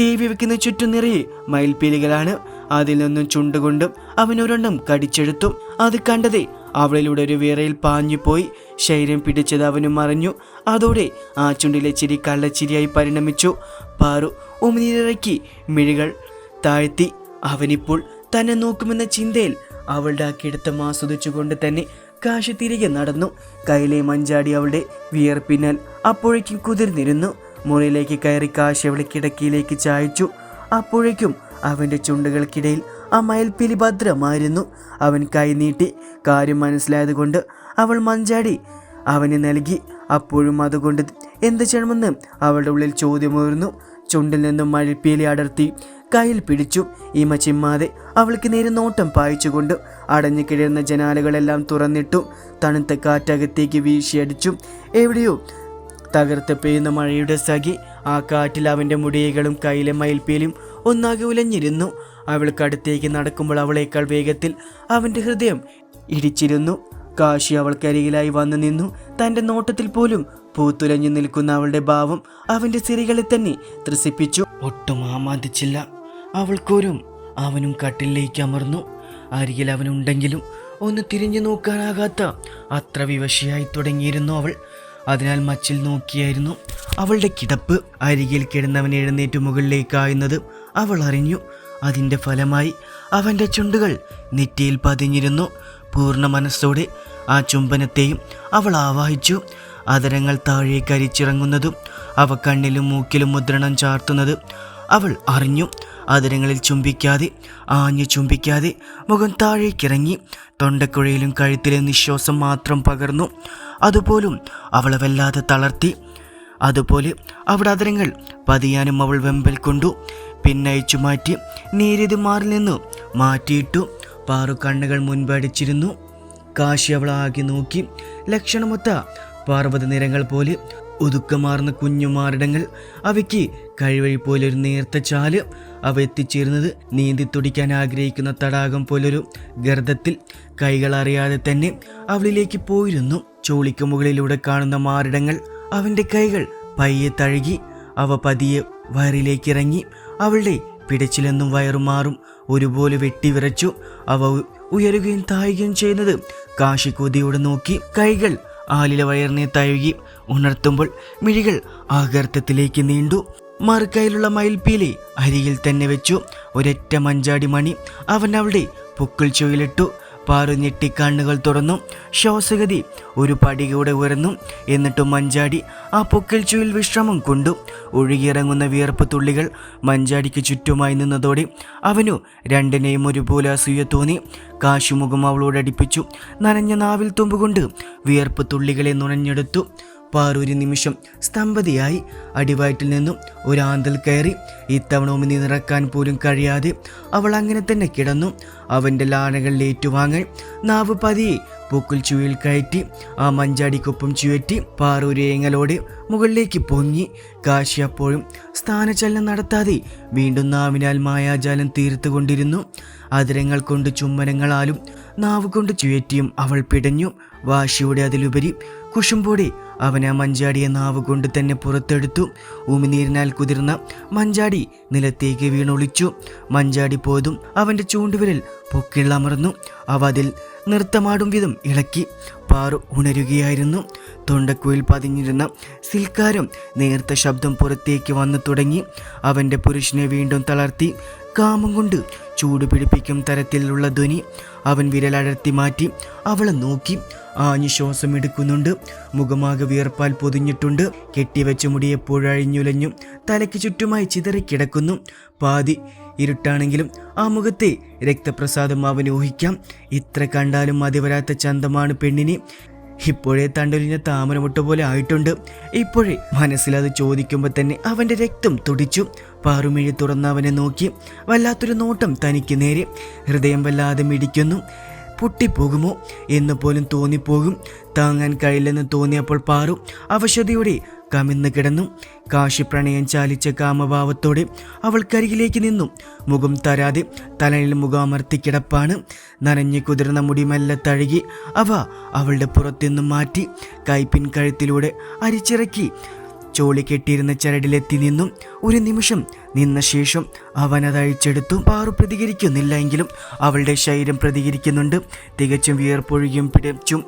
T V വെക്കുന്ന ചുറ്റും നിറയെ മയിൽപ്പീലികളാണ്. അതിൽ നിന്നും ചുണ്ടുകൊണ്ടും അവനൊരെണ്ണം കടിച്ചെടുത്തു അത് കണ്ടതേ അവളിലൂടെ ഒരു വിറയിൽ പാഞ്ഞുപോയി. ശരീരം പിടിച്ചത് അവനും മറിഞ്ഞു അതോടെ ആ ചുണ്ടിലെ ചിരി കള്ളച്ചിരിയായി പരിണമിച്ചു. പാറു ഉമിനീരിറക്കി മിഴികൾ താഴ്ത്തി. അവനിപ്പോൾ തന്നെ നോക്കുമെന്ന ചിന്തയിൽ അവളുടെ ആ കിടത്തം ആസ്വദിച്ചുകൊണ്ട് തന്നെ കാശ് തിരികെ നടന്നു. കയ്യിലെ മഞ്ചാടി അവളുടെ വിയർപ്പിനാൽ അപ്പോഴേക്കും കുതിർന്നിരുന്നു. മുറിയിലേക്ക് കയറി കാശി അവളെ കിടക്കിയിലേക്ക് ചായച്ചു. അപ്പോഴേക്കും അവന്റെ ചുണ്ടുകൾക്കിടയിൽ ആ മയൽപ്പിലി ഭദ്രമായിരുന്നു അവൻ കൈ നീട്ടി കാര്യം മനസ്സിലായതുകൊണ്ട് അവൾ മഞ്ചാടി അവന് നൽകി. അപ്പോഴും അതുകൊണ്ട് എന്ത് ചെയ്യണമെന്ന് അവളുടെ ഉള്ളിൽ ചോദ്യമുയർന്നു. ചുണ്ടിൽ നിന്നും മഴപ്പീലി അടർത്തി കയ്യിൽ പിടിച്ചു. ഇമ ചിമ്മാതെ അവൾക്ക് നേരെ നോട്ടം പായിച്ചുകൊണ്ട് അടഞ്ഞു കിടന്ന ജനാലകളെല്ലാം തുറന്നിട്ടു തണുത്ത കാറ്റകത്തേക്ക് വീശിയടിച്ചു. എവിടെയോ തകർത്ത് പെയ്യുന്ന മഴയുടെ സഖി ആ കാറ്റിൽ അവന്റെ മുടിയകളും കയ്യിലെ മയിൽപ്പീലും ഒന്നാകെ ഉലഞ്ഞിരുന്നു. അവൾക്കടുത്തേക്ക് നടക്കുമ്പോൾ അവളേക്കാൾ വേഗത്തിൽ അവന്റെ ഹൃദയം ഇടിച്ചിരുന്നു. കാശി അവൾക്കരികിലായി വന്നു നിന്നു. തന്റെ നോട്ടത്തിൽ പോലും പൂത്തുലഞ്ഞു നിൽക്കുന്ന അവളുടെ ഭാവം അവന്റെ സിറികളെ തന്നെ ത്രസിപ്പിച്ചു. ഒട്ടും ആമാദിച്ചില്ല അവൾക്കൊരും അവനും കട്ടിലേക്ക് അമർന്നു. അരികിൽ അവനുണ്ടെങ്കിലും ഒന്ന് തിരിഞ്ഞു നോക്കാനാകാത്ത അത്ര വിവശയായി തുടങ്ങിയിരുന്നു അവൾ. അതിനാൽ മച്ചിൽ നോക്കിയായിരുന്നു. അവളുടെ കിടപ്പ് അരികിൽ കിടന്നവൻ എഴുന്നേറ്റ് മുകളിലേക്കായുന്നത് അവൾ അറിഞ്ഞു. അതിന്റെ ഫലമായി അവന്റെ ചുണ്ടുകൾ നെറ്റിയിൽ പതിഞ്ഞിരുന്നു. പൂർണ മനസ്സോടെ ആ ചുംബനത്തെയും അവൾ ആവാഹിച്ചു. അതരങ്ങൾ താഴേക്ക് അരിച്ചിറങ്ങുന്നതും അവ കണ്ണിലും മൂക്കിലും മുദ്രണം ചാർത്തുന്നത് അവൾ അറിഞ്ഞു. അതിരങ്ങളിൽ ചുംബിക്കാതെ ആഞ്ഞു ചുംബിക്കാതെ മുഖം താഴേക്കിറങ്ങി. തൊണ്ടക്കുഴയിലും കഴുത്തിലെ നിശ്വാസം മാത്രം പകർന്നു. അതുപോലും അവളെ വല്ലാതെ തളർത്തി. അതുപോലെ അവിടെ അതിരങ്ങൾ പതിയാനും അവൾ വെമ്പൽ കൊണ്ടു പിന്നയച്ചു മാറ്റി നേരിത് മാറിൽ നിന്നു മാറ്റിയിട്ടു പാറു കണ്ണുകൾ മുൻപടിച്ചിരുന്നു കാശി അവളാകി നോക്കി. ലക്ഷണമൊത്ത പാർവത നിരങ്ങൾ പോലെ ഒതുക്കമാർന്ന കുഞ്ഞുമാറിടങ്ങൾ അവയ്ക്ക് കഴിവഴി പോലൊരു നേർത്ത ചാൽ അവ എത്തിച്ചേരുന്നത് നീന്തി തുടിക്കാൻ ആഗ്രഹിക്കുന്ന തടാകം പോലൊരു ഗർദത്തിൽ കൈകൾ അറിയാതെ തന്നെ അവളിലേക്ക് പോയിരുന്നു. ചോളിക്ക് മുകളിലൂടെ കാണുന്ന മാറിടങ്ങൾ അവന്റെ കൈകൾ പയ്യെ തഴുകി അവ പതിയെ വയറിലേക്കിറങ്ങി അവളുടെ പിടച്ചിലെന്നും വയറുമാറും ഒരുപോലെ വെട്ടിവിറച്ചു അവ ഉയരുകയും താഴുകയും ചെയ്യുന്നത് കാശി നോക്കി കൈകൾ ആലില വയറിനെ തഴുകി ഉണർത്തുമ്പോൾ മിഴികൾ ആകർത്തത്തിലേക്ക് നീണ്ടു മറുകൈയിലുള്ള മയിൽപ്പീലി അരികിൽ തന്നെ വെച്ചു ഒരൊറ്റ മഞ്ചാടി മണി അവൻ അവളുടെ പൊക്കിൾ ചുയിലിട്ടു പാറു ഞെട്ടി കണ്ണുകൾ തുറന്നു. ശ്വാസഗതി ഒരു പടികൂടെ ഉയർന്നു. എന്നിട്ടും മഞ്ചാടി ആ പൊക്കിൽ ചുയിൽ വിശ്രമം കൊണ്ടു. ഒഴുകിയിറങ്ങുന്ന വിയർപ്പ് തുള്ളികൾ മഞ്ചാടിക്ക് ചുറ്റുമായി നിന്നതോടെ അവനു രണ്ടിനെയും ഒരുപോലെ അസൂയ തോന്നി. കാശുമുഖം അവളോടടിപ്പിച്ചു നനഞ്ഞ നാവിൽ തുമ്പുകൊണ്ട് വിയർപ്പ് തുള്ളികളെ നുണഞ്ഞെടുത്തു. പാറൂരി നിമിഷം സ്തംഭതിയായി അടിവയറ്റിൽ നിന്നും ഒരാന്തൽ കയറി ഇത്തവണ ഉമിനി നിറക്കാൻ പോലും കഴിയാതെ അവൾ അങ്ങനെ തന്നെ കിടന്നു. അവന്റെ ലാനകളിൽ ഏറ്റുവാങ്ങാൻ നാവ് പതിയെ പൂക്കുൽ ചുവയിൽ കയറ്റി ആ മഞ്ചാടിക്കൊപ്പം ചുയറ്റി പാറൂരി മുകളിലേക്ക് പൊങ്ങി. കാശി അപ്പോഴും സ്ഥാനചലനം നടത്താതെ വീണ്ടും നാവിനാൽ മായാജാലം തീർത്തുകൊണ്ടിരുന്നു. അതിരങ്ങൾ കൊണ്ട് ചുമ്മനങ്ങളാലും നാവ് കൊണ്ട് ചുയറ്റിയും അവൾ പിടഞ്ഞു. വാശിയുടെ അതിലുപരി കുശുമ്പോടെ അവൻ ആ മഞ്ചാടിയെ നാവ് കൊണ്ട് തന്നെ പുറത്തെടുത്തു. ഉമിനീരിനാൽ കുതിർന്ന മഞ്ചാടി നിലത്തേക്ക് വീണൊളിച്ചു. മഞ്ചാടി പോയതും അവന്റെ ചൂണ്ടുവിരൽ പൊക്കിള്ളമർന്നു അവ അതിൽ നൃത്തമാടും വിധം ഇളക്കി. പാറു ഉണരുകയായിരുന്നു. തൊണ്ടക്കുയിൽ പതിഞ്ഞിരുന്ന സിൽക്കാരം നേർത്ത ശബ്ദം പുറത്തേക്ക് വന്നു തുടങ്ങി. അവന്റെ പുരുഷനെ വീണ്ടും തളർത്തി. കാമം കൊണ്ട് ചൂട് പിടിപ്പിക്കും തരത്തിലുള്ള ധ്വനി. അവൻ വിരലടർത്തി മാറ്റി അവളെ നോക്കി. ആഞ്ഞു ശ്വാസം എടുക്കുന്നുണ്ട്. മുഖമാകെ വിയർപ്പാൽ പൊതിഞ്ഞിട്ടുണ്ട്. കെട്ടിവെച്ച മുടി എപ്പോഴഴിഞ്ഞുലഞ്ഞു തലയ്ക്ക് ചുറ്റുമായി ചിതറിക്കിടക്കുന്നു പാതി ഇരുട്ടാണെങ്കിലും ആ മുഖത്തെ രക്തപ്രസാദം അവൻ ഊഹിക്കാം. ഇത്ര കണ്ടാലും മതിവരാത്ത ചന്തമാണ് പെണ്ണിനെ. ഇപ്പോഴേ തണ്ടൊലിഞ്ഞ താമരമുട്ട പോലെ ആയിട്ടുണ്ട്. ഇപ്പോഴേ മനസ്സിലത് ചോദിക്കുമ്പോൾ തന്നെ അവന്റെ രക്തം തുടിച്ചു. പാറുമിഴി തുറന്നവനെ നോക്കി വല്ലാത്തൊരു നോട്ടം തനിക്ക് നേരെ. ഹൃദയം വല്ലാതെ മിടിക്കുന്നു. പൊട്ടിപ്പോകുമോ എന്ന് പോലും തോന്നിപ്പോകും. താങ്ങാൻ കഴിയില്ലെന്ന് തോന്നിയപ്പോൾ പാറു അവശതയോടെ കമിന്ന് കിടന്നു. കാശി പ്രണയം ചാലിച്ച കാമഭാവത്തോടെ അവൾക്കരികിലേക്ക് നിന്നു. മുഖം തരാതെ തലയിൽ മുഖമർത്തി കിടപ്പാണ്. നനഞ്ഞു കുതിർന്ന മുടി മെല്ലെ തഴുകി അവ അവളുടെ പുറത്തുനിന്നും മാറ്റി കൈപ്പിൻ കഴുത്തിലൂടെ അരിച്ചിറക്കി ചോളി കെട്ടിയിരുന്ന ചരടിലെത്തി നിന്നും ഒരു നിമിഷം നിന്ന ശേഷം അവൻ അത് അഴിച്ചെടുത്തു. പാറു പ്രതികരിക്കുന്നില്ല എങ്കിലും അവളുടെ ശരീരം പ്രതികരിക്കുന്നുണ്ട്. തികച്ചും വിയർപ്പൊഴുകിയും പിടിച്ചും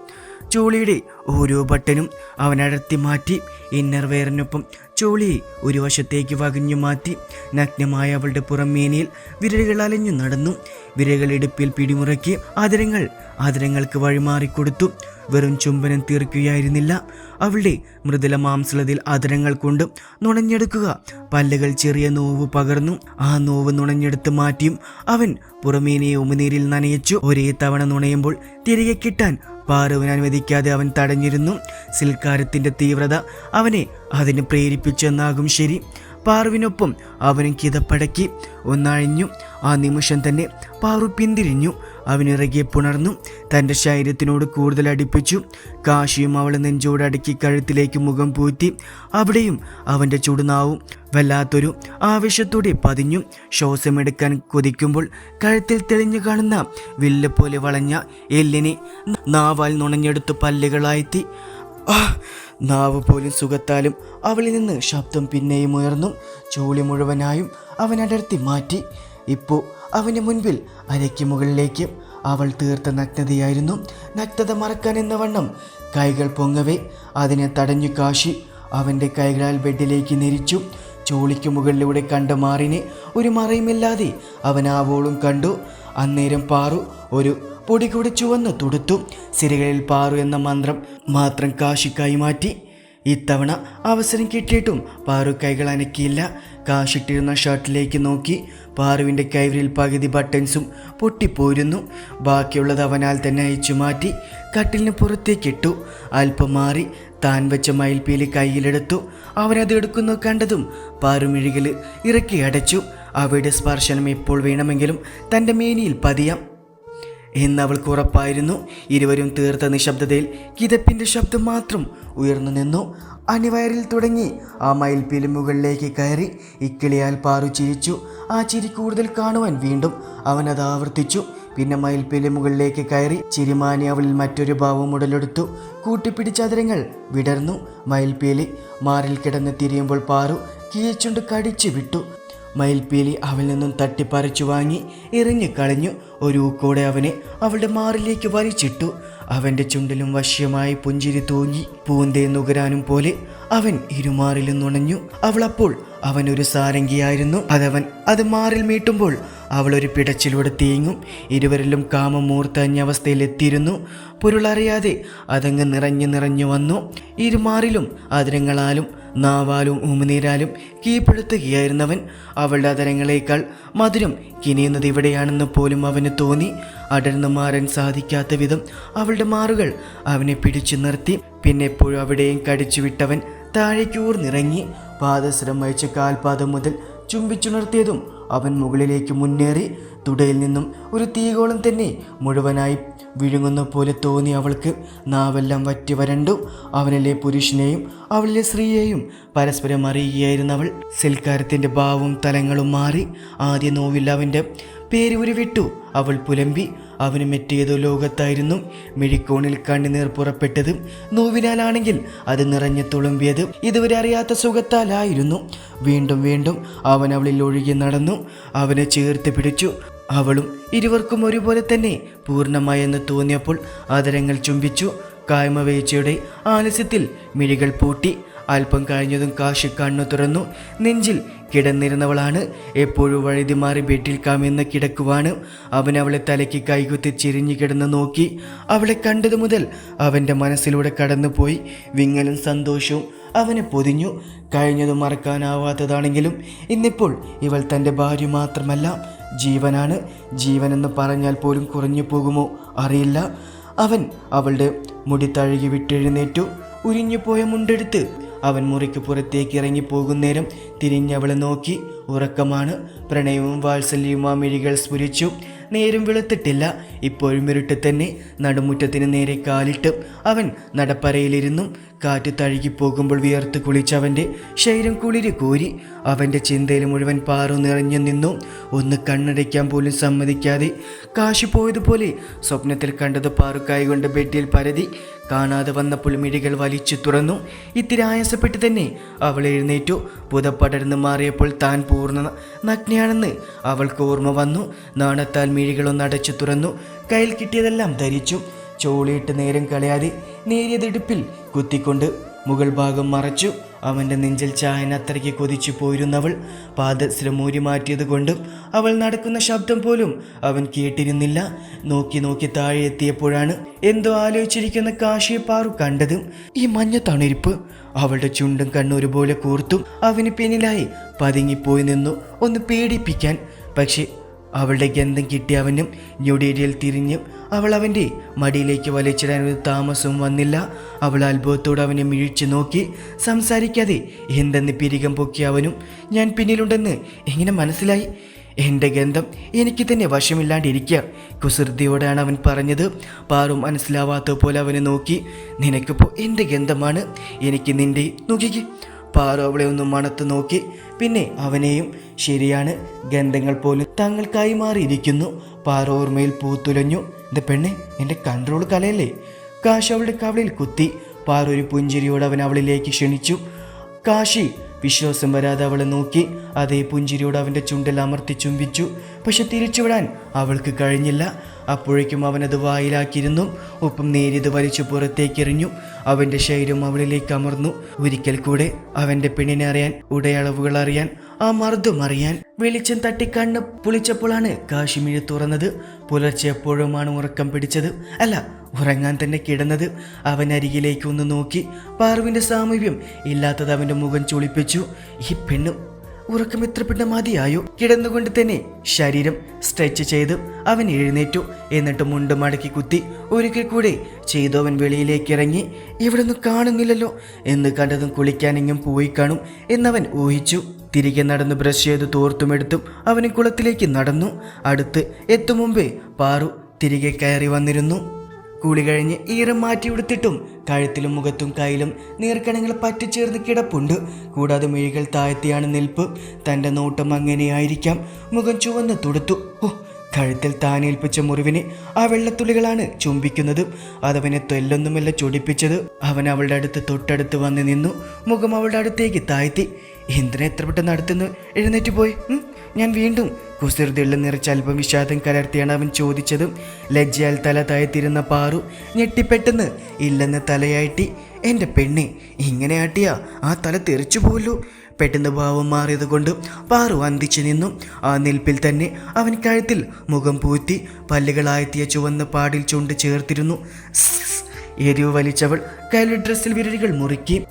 ചോളിയുടെ ഓരോ ബട്ടനും അവൻ മാറ്റി. ഇന്നർ വെയറിനൊപ്പം ചോളിയെ ഒരു വശത്തേക്ക് വകഞ്ഞു മാറ്റി നഗ്നമായ അവളുടെ പുറമേനയിൽ വിരലുകൾ അലഞ്ഞു നടന്നു. വിരലുകൾ ഇടുപ്പിൽ പിടിമുറക്കി ആദരങ്ങൾ ആദരങ്ങൾക്ക് വഴിമാറിക്കൊടുത്തു. വെറും ചുംബനം തീർക്കുകയായിരുന്നില്ല. അവളുടെ മൃദുല മാംസളതിൽ ആദരങ്ങൾ കൊണ്ട് നുണഞ്ഞെടുക്കുക. പല്ലുകൾ ചെറിയ നോവ് പകർന്നു. ആ നോവ് നുണഞ്ഞെടുത്ത് മാറ്റിയും അവൻ പുറമേനെ ഉമനീരിൽ നനയിച്ചു. ഒരേ തവണ നുണയുമ്പോൾ തിരികെ കിട്ടാൻ പാറുവിന് അനുവദിക്കാതെ അവൻ തടഞ്ഞിരുന്നു. സിൽക്കാരത്തിന്റെ തീവ്രത അവനെ അതിന് പ്രേരിപ്പിച്ചെന്നാകും ശരി. പാറുവിനൊപ്പം അവനും കിതപ്പടക്കി. ഒന്നഴിഞ്ഞു. ആ നിമിഷം തന്നെ പാറു പിന്തിരിഞ്ഞു. അവനിറകിയെ പുണർന്നു. തന്റെ ശരീരത്തിനോട് കൂടുതൽ അടുപ്പിച്ചു. കാശിയും അവളെ നെഞ്ചോട് അടുക്കി കഴുത്തിലേക്ക് മുഖം പൂറ്റി. അവിടെയും അവന്റെ ചുടുനാവും വല്ലാത്തൊരു ആവേശത്തോടെ പതിഞ്ഞു. ശ്വാസമെടുക്കാൻ കൊതിക്കുമ്പോൾ കഴുത്തിൽ തെളിഞ്ഞു കാണുന്ന വില്ല് പോലെ വളഞ്ഞ എല്ലിനെ നാവാൽ നുണഞ്ഞെടുത്ത് പല്ലുകളായെത്തി നാവ് പോലും സുഖത്താലും അവളിൽ നിന്ന് ശബ്ദം പിന്നെയും ഉയർന്നു. ചൂളി മുഴുവനായും അവൻ അടർത്തി മാറ്റി. ഇപ്പോൾ അവന്റെ മുൻപിൽ അരയ്ക്ക് മുകളിലേക്ക്. അവൾ തീർത്ത നഗ്നതയായിരുന്നു. നഗ്നത മറക്കാൻ എന്ന വണ്ണം. കൈകൾ പൊങ്ങവേ. അതിനെ തടഞ്ഞു കാശി. അവന്റെ കൈകളാൽ ബെഡിലേക്ക് നിരിച്ചു. ചോളിക്ക് മുകളിലൂടെ കണ്ട മാറിനെ ഒരു മറയുമില്ലാതെ അവൻ ആവോളും കണ്ടു. അന്നേരം പാറു ഒരു പൊടി കൂടി ചുവന്ന് തുടുത്തു. സിരകളിൽ പാറു എന്ന മന്ത്രം മാത്രം കാശി മാറ്റി. ഇത്തവണ അവസരം കിട്ടിയിട്ടും പാറു കൈകൾ അനക്കിയില്ല. കാശിട്ടിരുന്ന ഷർട്ടിലേക്ക് നോക്കി പാറുവിന്റെ കൈവരിൽ പകുതി ബട്ടൺസും പൊട്ടിപ്പോയിരുന്നു ബാക്കിയുള്ളത് അവനാൽ തന്നെ അയച്ചു മാറ്റി കട്ടിലിന് പുറത്തേക്കിട്ടു അല്പം മാറി താൻ വെച്ച മയിൽപ്പീലി കയ്യിലെടുത്തു. അവനത് എടുക്കുന്നു കണ്ടതും പാറുമിഴികൾ ഇറക്കി അടച്ചു. അവയുടെ സ്പർശനം എപ്പോൾ വേണമെങ്കിലും തന്റെ മേനിയിൽ പതിയാം. എന്നവൾക്ക് ഉറപ്പായിരുന്നു. ഇരുവരും തീർത്ത നിശബ്ദതയിൽ കിതപ്പിന്റെ ശബ്ദം മാത്രം ഉയർന്നു നിന്നു. അണിവയറിൽ തുടങ്ങി. ആ മയിൽപ്പീലി മുകളിലേക്ക് കയറി ഇക്കിളിയാൽ പാറു ചിരിച്ചു. ആ ചിരി കൂടുതൽ കാണുവാൻ വീണ്ടും അവൻ അത് ആവർത്തിച്ചു. പിന്നെ മയിൽപ്പീലി മുകളിലേക്ക് കയറി ചിരിമാനി അവളിൽ മറ്റൊരു ഭാവം ഉടലെടുത്തു. കൂട്ടിപ്പിടിച്ച അതിരങ്ങൾ വിടർന്നു. മയിൽപ്പീലി മാറിൽ കിടന്ന് തിരിയുമ്പോൾ പാറു കീച്ചുണ്ട് കടിച്ചു വിട്ടു. മയിൽപ്പീലി അവൽ നിന്നും തട്ടിപ്പറിച്ചു വാങ്ങി എറിഞ്ഞുകളഞ്ഞു ഒരു ഊക്കോടെ അവനെ അവളുടെ മാറിലേക്ക് വലിച്ചിട്ടു. അവന്റെ ചുണ്ടിലും വശ്യമായി പുഞ്ചിരി തൂങ്ങി പൂന്തേ നുകരാനും പോലെ അവൻ ഇരുമാറിലും നുണഞ്ഞു. അവളപ്പോൾ അവനൊരു സാരംഗിയായിരുന്നു. അതവൻ അത് മാറിൽ മീട്ടുമ്പോൾ അവളൊരു പിടച്ചിലൂടെ തീങ്ങും ഇരുവരിലും കാമം മൂർത്തഞ്ഞ അവസ്ഥയിൽ എത്തിയിരുന്നു. പൊരുളറിയാതെ അതങ്ങ് നിറഞ്ഞു നിറഞ്ഞു വന്നു. ഇരുമാറിലും അതിരങ്ങളാലും നാവാലും ഉമിനീരാലും കീഴ്പ്പെടുത്തുകയായിരുന്നവൻ. അവളുടെ അതരങ്ങളേക്കാൾ മധുരം കിനിയുന്നത് ഇവിടെയാണെന്ന് പോലും അവന് തോന്നി. അടർന്നു മാറാൻ സാധിക്കാത്ത വിധം അവളുടെ മാറുകൾ അവനെ പിടിച്ചു നിർത്തി. പിന്നെ എപ്പോഴും അവിടെയും കടിച്ചു വിട്ടവൻ താഴേക്ക് ഊർന്നിറങ്ങി പാദസരം വഹിച്ച കാൽപാദം മുതൽ ചുംബിച്ചുണർത്തിയതും അവൻ മുകളിലേക്ക് മുന്നേറി. തുടയിൽ നിന്നും ഒരു തീകോളം തന്നെ മുഴുവനായി വിഴുങ്ങുന്ന പോലെ തോന്നി അവൾക്ക്. നാവെല്ലാം വറ്റി വരണ്ടു. അവനിലെ പുരുഷനെയും അവളിലെ സ്ത്രീയെയും പരസ്പരം അറിയുകയായിരുന്നവൾ സൽക്കാരത്തിന്റെ ഭാവവും തലങ്ങളും മാറി ആദ്യ നോവിൽ അവന്റെ പേര് ഉരുവിട്ടു. അവൾ പുലമ്പി അവന് മെറ്റിയതോ ലോകത്തായിരുന്നു. മിഴിക്കോണിൽ കണ്ണുനീർ പുറപ്പെട്ടത് നോവിനാലാണെങ്കിൽ അത് നിറഞ്ഞു തുളുമ്പിയത് ഇതുവരെ അറിയാത്ത സുഖത്താലായിരുന്നു. വീണ്ടും വീണ്ടും അവൻ അവളിൽ ഒഴുകി നടന്നു. അവനെ ചേർത്ത് പിടിച്ചു. അവളും ഇരുവർക്കും ഒരുപോലെ തന്നെ പൂർണമായെന്ന് തോന്നിയപ്പോൾ ആദരങ്ങൾ ചുംബിച്ചു. കായ്മവേച്ചയുടെ ആലസ്യത്തിൽ മിഴികൾ പൂട്ടി. അല്പം കഴിഞ്ഞതും കാശി കണ്ണു തുറന്നു. നെഞ്ചിൽ കിടന്നിരുന്നവളാണ്. എപ്പോഴും വഴുതി മാറി ബെഡിൽ കാമെന്ന് കിടക്കുവാണ്. അവൻ അവളെ തലയ്ക്ക് കൈകുത്തി ചിരിഞ്ഞു കിടന്ന് നോക്കി. അവളെ കണ്ടതു മുതൽ അവന്റെ മനസ്സിലൂടെ കടന്നുപോയി. വിങ്ങലും സന്തോഷവും അവനെ പൊതിഞ്ഞു. കഴിഞ്ഞത് മറക്കാനാവാത്തതാണെങ്കിലും ഇന്നിപ്പോൾ ഇവൾ തന്റെ ഭാര്യ മാത്രമല്ല. ജീവനാണ്. ജീവനെന്ന് പറഞ്ഞാൽ പോലും കുറഞ്ഞു പോകുമോ? അറിയില്ല. അവൻ അവളുടെ മുടി തഴുകി വിട്ടെഴുന്നേറ്റു. ഉരിഞ്ഞുപോയ മുണ്ടെടുത്ത് അവൻ മുറിക്ക് പുറത്തേക്ക് ഇറങ്ങി പോകുന്നേരം തിരിഞ്ഞവളെ നോക്കി. ഉറക്കമാണ്. പ്രണയവും വാത്സല്യവും ആ മിഴികൾ സ്ഫുരിച്ചു. നേരം വെളുത്തിട്ടില്ല. ഇപ്പോഴും ഇരുട്ട് തന്നെ. നടുമുറ്റത്തിന് നേരെ കാലിട്ട് അവൻ നടപ്പരയിലിരുന്നു. കാറ്റ് തഴുകി പോകുമ്പോൾ വിയർത്ത് കുളിച്ചവന്റെ ശരീരം കുളിര് കോരി അവന്റെ ചിന്തയിൽ മുഴുവൻ പാറു നിറഞ്ഞു നിന്നു. ഒന്ന് കണ്ണടയ്ക്കാൻ പോലും സമ്മതിക്കാതെ കാശി പോയതുപോലെ സ്വപ്നത്തിൽ കണ്ടത് പാറു കൊണ്ട് ബെഡിൽ പരതി. കാണാതെ വന്നപ്പോൾ മിഴികൾ വലിച്ചു തുറന്നു. ഇത്തിരി ആയാസപ്പെട്ട് തന്നെ അവൾ എഴുന്നേറ്റു. പുതപ്പടർന്ന് മാറിയപ്പോൾ താൻ പൂർണ നഗ്നയാണെന്ന് അവൾക്ക് ഓർമ്മ വന്നു. നാണത്താൽ മിഴികളൊന്ന് അടച്ചു തുറന്നു. കയ്യിൽ കിട്ടിയതെല്ലാം ധരിച്ചു. ചോളിയിട്ട് നേരം കളയാതെ നേരിയതെടുപ്പിൽ കുത്തിക്കൊണ്ട് മുകൾ ഭാഗം മറച്ചു. അവന്റെ നെഞ്ചിൽ ചായൻ അത്രയ്ക്ക് കൊതിച്ചു പോയിരുന്നവൾ പാദശ്രം മാറ്റിയത് കൊണ്ടും അവൾ നടക്കുന്ന ശബ്ദം പോലും അവൻ കേട്ടിരുന്നില്ല. നോക്കി നോക്കി താഴെ എത്തിയപ്പോഴാണ് എന്തോ ആലോചിച്ചിരിക്കുന്ന കാശിയെ പാറു കണ്ടതും ഈ മഞ്ഞ തണിരിപ്പ് അവളുടെ ചുണ്ടും കണ്ണൊരുപോലെ കൂർത്തും അവന് പിന്നിലായി പതുങ്ങിപ്പോയി നിന്നു. ഒന്ന് പേടിപ്പിക്കാൻ. പക്ഷേ അവളുടെ ഗന്ധം കിട്ടിയവനും ഞൊടിയടിയിൽ തിരിഞ്ഞ് അവൾ അവന്റെ മടിയിലേക്ക് വലിച്ചിടാൻ ഒരു താമസവും വന്നില്ല. അവൾ അത്ഭുതത്തോടെ അവനെ മിഴിച്ചു നോക്കി സംസാരിക്കാതെ എന്തെന്ന് പിരികം പൊക്കി അവനും ഞാൻ പിന്നിലുണ്ടെന്ന് എങ്ങനെ മനസ്സിലായി? എന്റെ ഗന്ധം എനിക്ക് തന്നെ വശമില്ലാണ്ടിരിക്കുക കുസൃതിയോടാണ് അവൻ പറഞ്ഞത്. പാറും മനസ്സിലാവാത്ത പോലെ അവനെ നോക്കി നിനക്കിപ്പോൾ എന്റെ ഗന്ധമാണ് എനിക്ക് നിന്റെ നോക്കിക്ക് പാറു അവളെ ഒന്ന് മണത്ത് നോക്കി. പിന്നെ അവനെയും ശരിയാണ് ഗന്ധങ്ങൾ പോലും തങ്ങൾക്കായി മാറിയിരിക്കുന്നു. പാറു ഓർമ്മയിൽ പൂത്തുലഞ്ഞു. ഇത് പെണ്ണെ എന്റെ കൺട്രോൾ കലയല്ലേ കാശ് അവളുടെ കവളിൽ കുത്തി. പാറു ഒരു പുഞ്ചിരിയോട് അവൻ അവളിലേക്ക് ക്ഷണിച്ചു. കാശി വിശ്വാസം വരാതെ അവളെ നോക്കി. അതേ പുഞ്ചിരിയോട് അവന്റെ ചുണ്ടിൽ അമർത്തി ചുംബിച്ചു. പക്ഷെ തിരിച്ചുവിടാൻ അവൾക്ക് കഴിഞ്ഞില്ല. അപ്പോഴേക്കും അവനത് വായിലാക്കിയിരുന്നു. ഒപ്പം നേരിത് വലിച്ചു പുറത്തേക്കെറിഞ്ഞു. അവന്റെ ശരീരം അവളിലേക്ക് അമർന്നു. ഒരിക്കൽ കൂടെ അവന്റെ പെണ്ണിനെ അറിയാൻ ഉടയളവുകൾ അറിയാൻ ആ മർദ്ദം അറിയാൻ വെളിച്ചം തട്ടി കണ്ണ് പുളിച്ചപ്പോഴാണ് കാശ്മീർ തുറന്നത്. പുലർച്ചെ എപ്പോഴുമാണ് ഉറക്കം പിടിച്ചത്? അല്ല ഉറങ്ങാൻ തന്നെ കിടന്നത്. അവൻ അരികിലേക്ക് ഒന്ന് നോക്കി. പാർവിന്റെ സാമീപ്യം ഇല്ലാത്തത് അവന്റെ മുഖം ചുളിപ്പിച്ചു. ഈ പെണ്ണും ഉറക്കം എത്ര പെണ്ണ് മതിയായോ കിടന്നുകൊണ്ട് തന്നെ ശരീരം സ്ട്രെച്ച് ചെയ്ത് അവൻ എഴുന്നേറ്റു. എന്നിട്ട് മുണ്ട് മടക്കി കുത്തി ഒരിക്കൽ കൂടെ അവൻ വെളിയിലേക്ക് ഇറങ്ങി ഇവിടൊന്നും കാണുന്നില്ലല്ലോ. എന്ന് കണ്ടതും കുളിക്കാനെങ്ങും പോയി കാണും എന്നവൻ ഊഹിച്ചു. തിരികെ നടന്ന് ബ്രഷ് ചെയ്ത് തോർത്തുമെടുത്തും അവന് കുളത്തിലേക്ക് നടന്നു. അടുത്ത് എത്തും മുമ്പേ പാറു തിരികെ കയറി വന്നിരുന്നു. കുളി കഴിഞ്ഞ് ഈറം മാറ്റി ഉടുത്തിട്ടും കഴുത്തിലും മുഖത്തും കയ്യിലും നീർക്കണങ്ങൾ പറ്റിച്ചേർന്ന് കിടപ്പുണ്ട്. കൂടാതെ മിഴികൾ താഴ്ത്തിയാണ് നിൽപ്പ്. തന്റെ നോട്ടം അങ്ങനെയായിരിക്കാം. മുഖം ചുവന്ന് തൊടുത്തു. ഓ കഴുത്തിൽ താനേൽപ്പിച്ച മുറിവിനെ ആ വെള്ളത്തുള്ളികളാണ് ചുംബിക്കുന്നത്. അതവനെ തൊല്ലൊന്നുമല്ല ചൊടിപ്പിച്ചത്. അവൻ അവളുടെ അടുത്ത് തൊട്ടടുത്ത് വന്ന് നിന്നു. മുഖം അവളുടെ അടുത്തേക്ക് താഴ്ത്തി. ഇന്ദ്രൻ എത്ര പെട്ടെന്ന് അടുത്തുനിന്ന് എഴുന്നേറ്റ് പോയി? ഞാൻ വീണ്ടും കുസൃതിയുള്ള നിറച്ച് അല്പം വിഷാദം കലർത്തിയാണ് അവൻ ചോദിച്ചതും. ലജ്ജയാൽ തല താഴ്ത്തിരുന്ന പാറു ഞെട്ടിപ്പെട്ടെന്ന് ഇല്ലെന്ന് തലയാട്ടി എന്റെ പെണ്ണെ ഇങ്ങനെ ആട്ടിയാ ആ തല തെറിച്ചു പോലോ പെട്ടെന്ന് ഭാവം മാറിയതുകൊണ്ട് പാറു അന്തിച്ചു നിന്നു. ആ നിൽപ്പിൽ തന്നെ അവൻ കഴുത്തിൽ മുഖം പൂത്തി പല്ലുകളായെത്തിയ ചുവന്ന പാടിൽ ചുണ്ട് ചേർത്തിരുന്നു. എരിവ് വലിച്ചവൾ കയ്യിലെ ഡ്രസ്സിൽ വിരലുകൾ മുറുക്കി.